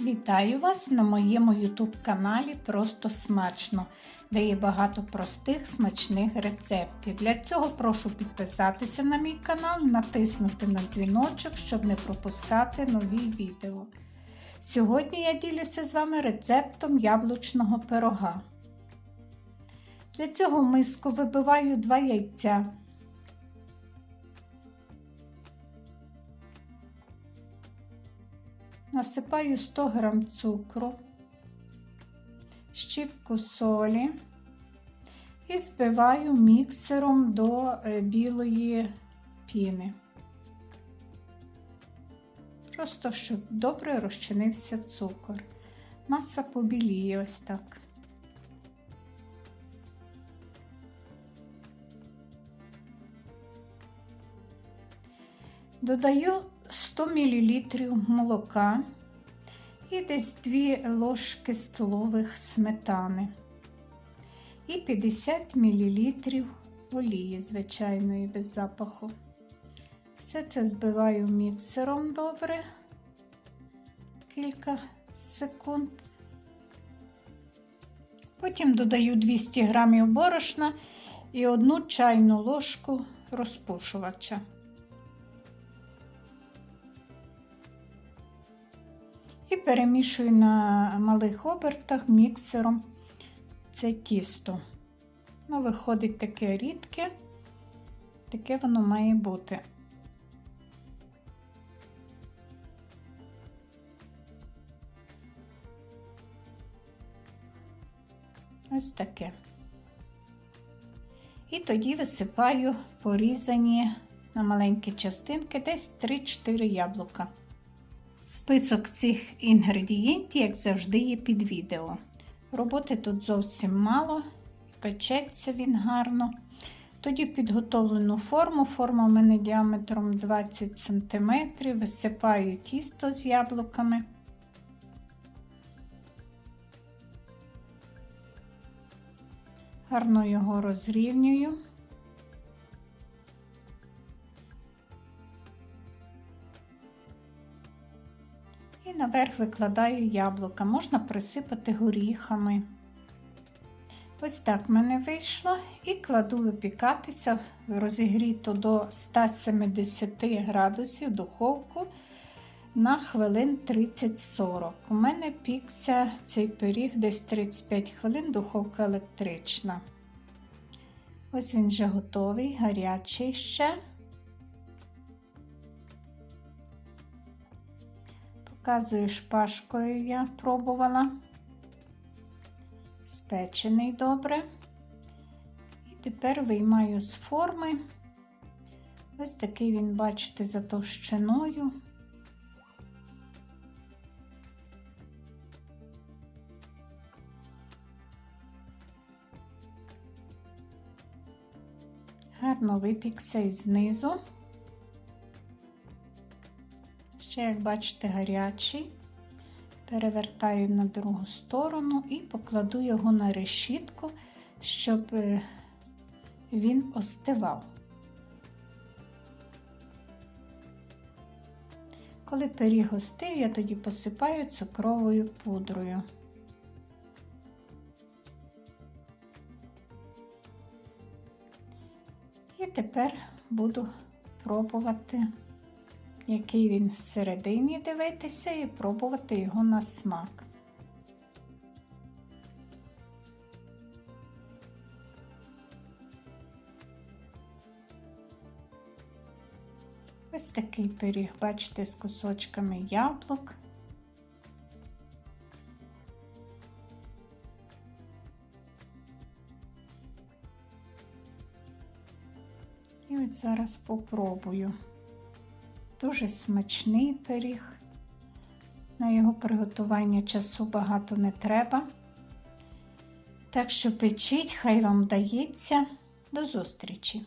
Вітаю вас на моєму YouTube каналі Просто Смачно, де є багато простих смачних рецептів. Для цього прошу підписатися на мій канал, натиснути на дзвіночок, щоб не пропускати нові відео. Сьогодні я ділюся з вами рецептом яблучного пирога. Для цього в миску вибиваю 2 яйця. Насипаю 100 г цукру, щіпку солі і збиваю міксером до е, білої піни. Просто щоб добре розчинився цукор. Маса побіліє ось так. Додаю 100 мл молока і десь 2 ложки столових сметани і 50 мл олії звичайної без запаху. Все це збиваю міксером добре кілька секунд. Потім додаю 200 г борошна і одну чайну ложку розпушувача. І перемішую на малих обертах міксером це тісто. Ну, виходить таке рідке, таке воно має бути. Ось таке. І тоді висипаю порізані на маленькі частинки, десь 3-4 яблука. Список цих інгредієнтів, як завжди, є під відео. Роботи тут зовсім мало, печеться він гарно. Тоді підготовлену форму, форма в мене діаметром 20 см, висипаю тісто з яблуками. Гарно його розрівнюю. Наверх викладаю яблука, можна присипати горіхами. Ось так в мене вийшло. І кладу випікатися розігріту до 170 градусів духовку на хвилин 30-40. У мене пікся цей пиріг десь 35 хвилин, духовка електрична. Ось він вже готовий, гарячий ще. Показую шпажкою я пробувала. Спечений добре. І тепер виймаю з форми. Ось такий він, бачите, за товщиною. Гарно випікся і знизу. Ще, як бачите, гарячий. Перевертаю на другу сторону і покладу його на решітку, щоб е, він остивав. Коли пиріг остив, я тоді посипаю цукровою пудрою. І тепер буду пробувати який він всередині дивитися, і пробувати його на смак. Ось такий пиріг, бачите, з кусочками яблук. І от зараз попробую. Дуже смачний пиріг. На його приготування часу багато не треба. Так що печіть, хай вам вдається. До зустрічі!